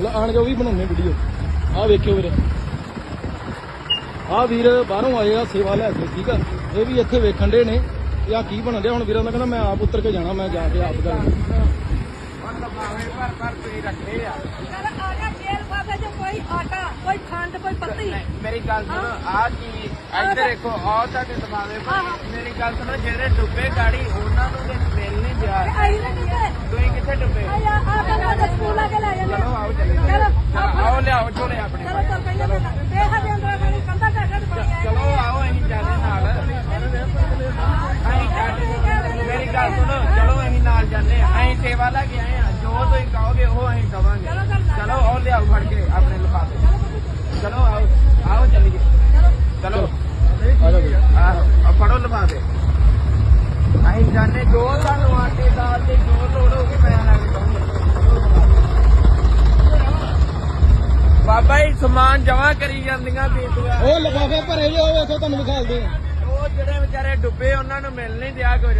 ਲੈ ਆਣ ਕੇ ਉਹ ਵੀ ਬਣਾਉਣੇ ਵੀਡੀਓ ਆਹ ਵੇਖਿਓ ਵੀਰੇ। ਆਹ ਵੀਰ ਬਾਹਰੋਂ ਆਏ ਆ ਸੇਵਾ ਲੈ ਕੇ ਠੀਕ ਆ? ਇਹ ਵੀ ਇੱਥੇ ਵੇਖਣ ਦੇ ਨੇ ਕਿ ਆ ਕੀ ਬਣਨ ਡਿਆ। ਹੁਣ ਵੀਰਾਂ ਦਾ ਕਹਿੰਦਾ ਮੈਂ ਆਪ ਉਤਰ ਕੇ ਜਾਣਾ ਮੈਂ ਜਾ ਕੇ ਆਪ ਕਰਾਂ ਜਾ ਕੋਈ ਆਟਾ ਕੋਈ ਖੰਡ ਕੋਈ ਪੱਤੀ। ਮੇਰੀ ਗੱਲ ਸੁਣੋ ਆ ਕੀ ਇੱਧਰ ਦੇਖੋ ਆ ਤੁਹਾਡੇ ਦਿਮਾਗੇ ਹਾਂ। ਮੇਰੀ ਗੱਲ ਸੁਣੋ ਜਿਹੜੇ ਡੁੱਬੇ ਗਾੜੀ ਉਹਨਾਂ ਨੂੰ ਤੇ ਮਿਲ ਨਹੀਂ ਦਿਆ ਆਈ ਨਾ ਕਿਤੇ ਤੁਸੀਂ ਕਿੱਥੇ ਡੁੱਬੇ ਆ ਜਾ ਆ ਬੰਦਾ ਦੇ ਸਕੂਲ ਆ ਕੇ ਲੈ ਜਾਂਦੇ ਚਲੋ ਆਓ ਚੱਲੀਏ ਚਲੋ ਚਲੋ, ਆਓ ਲਿਆਓ ਝੋਲੇ ਆਪਣੇ ਚਲੋ ਚੱਲ ਪਹਿਲਾਂ ਪਹਿਲਾਂ ਦੇਖ ਦੇ ਅੰਦਰ ਮੈਨੂੰ ਕੰਧਾ ਢੱਕ ਢੱਕ ਪਾਣੀ ਆਇਆ ਚਲੋ ਆਓ, ਅਸੀਂ ਜਾਂਦੇ ਨਾਲ। ਅਸੀਂ ਜਾਂਦੇ ਮੇਰੀ ਗੱਲ ਸੁਣੋ, ਚਲੋ ਅਸੀਂ ਨਾਲ ਜਾਂਦੇ ਹਾਂ। ਅਸੀਂ ਸੇਵਾ ਲੈ ਕੇ ਆਏ ਹਾਂ। ਜੋ ਤੁਸੀਂ ਕਹੋਗੇ, ਉਹ ਅਸੀਂ ਕਵਾਂਗੇ। ਚਲੋ ਉਹ ਲਿਆਓ ਫੜ ਕੇ, ਆਪਣੇ ਲਿਫਾਫੇ ਚਲੋ, ਆਓ ਆਓ ਚੱਲੀਏ। ਚਲੋ। ਆ ਜਾ ਵੀਰੇ ਆਹੋ ਫੜੋ ਲਿਫਾਫੇ ਅਸੀਂ ਜਾਂਦੇ ਜੋ ਸਾਨੂੰ ਆਟੇ ਦਾਲ ਤੇ ਜੋ ਲੋੜ ਹੋਊਗੀ ਮੈਂ ਲੈ ਕੇ ਦਊਂਗਾ ਬਾਬਾ ਜੀ ਸਮਾਨ ਜਮਾ ਕਰੀ ਜਾਂਦੀਆਂ ਬੀਬੀਆਂ। ਉਹ ਲਫਾਫੇ ਭਰੇ ਜੇ ਉਹ ਵੇਖੋ ਤੁਹਾਨੂੰ ਵਿਖਾਲਦੇ ਆ। ਉਹ ਜਿਹੜੇ ਵਿਚਾਰੇ ਡੁੱਬੇ ਉਹਨਾਂ ਨੂੰ ਮਿਲ ਨਹੀਂ ਦਿਆ ਕੁਝ।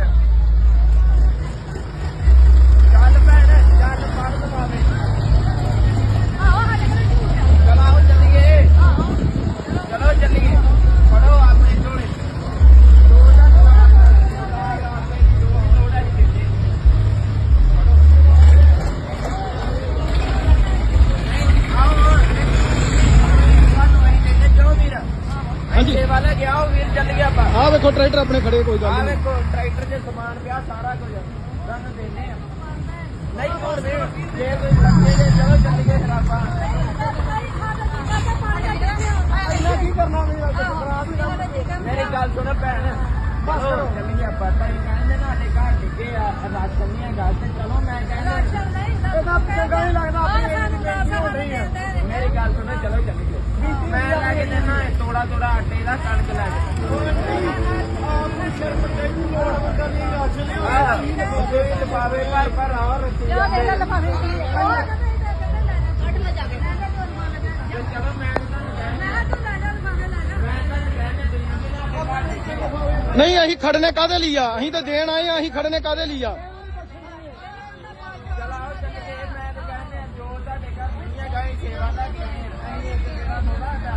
ਹਾਂਜੀ। ਸੇਵਾ ਲੈ ਗਿਆ ਉਹ ਵੀਰ ਚੱਲ ਗਿਆ ਆਪਾਂ। ਆਹ ਵੇਖੋ ਟਰੈਕਟਰ ਆਪਣੇ ਖੜੇ ਕੋਈ ਆ ਗੱਲ ਨਹੀਂ। ਵੇਖੋ ਟਰੈਕਟਰ 'ਚ ਸਮਾਨ ਪਿਆ ਸਾਰਾ ਕੁਝ। ਤੁਹਾਨੂੰ ਦੇਣੇ ਆ। ਨਹੀਂ ਕੋਣ ਦੇ ਜੇ ਕੋਈ ਲੱਗੇ ਜੇ ਚਲੋ ਚੱਲੀਏ ਫਿਰ ਆਪਾਂ ਇੰਨਾ ਕੀ ਕਰਨਾ ਮੇਰਾ ਖਰਾਬ ਹੀ ਮੇਰੀ ਗੱਲ ਸੁਣ ਭੈਣ। ਬਸ ਚੱਲੀਏ ਆਪਾਂ। ਤਾਂ ਹੀ ਕਹਿੰਦੇ ਨਾ ਸਾਡੇ ਘਰ ਡਿੱਗੇ ਆ ਰਾਸ਼ਨ ਨਹੀਂ ਹੈਗਾ ਤੇ ਚਲੋ ਮੈਂ ਕਹਿੰਦਾ ਇਹਦਾ ਚੰਗਾ ਨਹੀਂ ਲੱਗਦਾ ਆਪਣੀ ਮੇਰੀ ਗੱਲ ਸੁਣ ਚਲੋ ਚੱਲੀਏ। ਮੈਂ ਲੈ ਕੇ ਦੇਣਾ ਤੋੜਾ ਤੋੜਾ ਦਾ ਕਣਕ ਲੈ ਨਹੀਂ, ਅਸੀਂ ਖੜਨੇ ਕਾਦੇ ਲਈ ਆ? ਅਸੀਂ ਤਾਂ ਦੇਣ ਆਏ ਆ, ਅਸੀਂ ਖੜਨੇ ਕਾਦੇ ਲਈ ਆ ਚਲਾਓ ਚੱਲੀਏ ਮੈਂ ਤਾਂ ਕਹਿੰਦੇ ਆ, ਜੋ ਤੁਹਾਡੇ ਘਰ ਨਹੀਂ ਹੈਗਾ ਇਹ ਸੇਵਾ ਲੈ ਕੇ ਆਏ ਆ। ਅਸੀਂ ਇੱਕ ਸੇਵਾ ਥੋੜਾ ਹੈਗਾ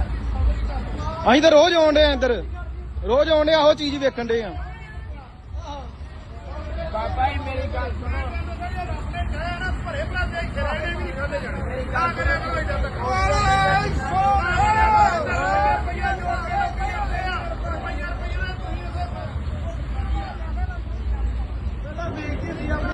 ਅਸੀਂ ਤਾਂ ਰੋਜ਼ ਆਉਂਦੇ ਆ ਇੱਧਰ। ਰੋਜ਼ ਆਉਂਦੇ ਆ ਉਹ ਚੀਜ਼ ਵੇਖਣ ਦੇ ਆ ਬਾਬਾ ਜੀ ਮੇਰੀ ਗੱਲ ਸੁਣੋ। ਮੇਰੀ ਗੱਲ ਸੁਣੋ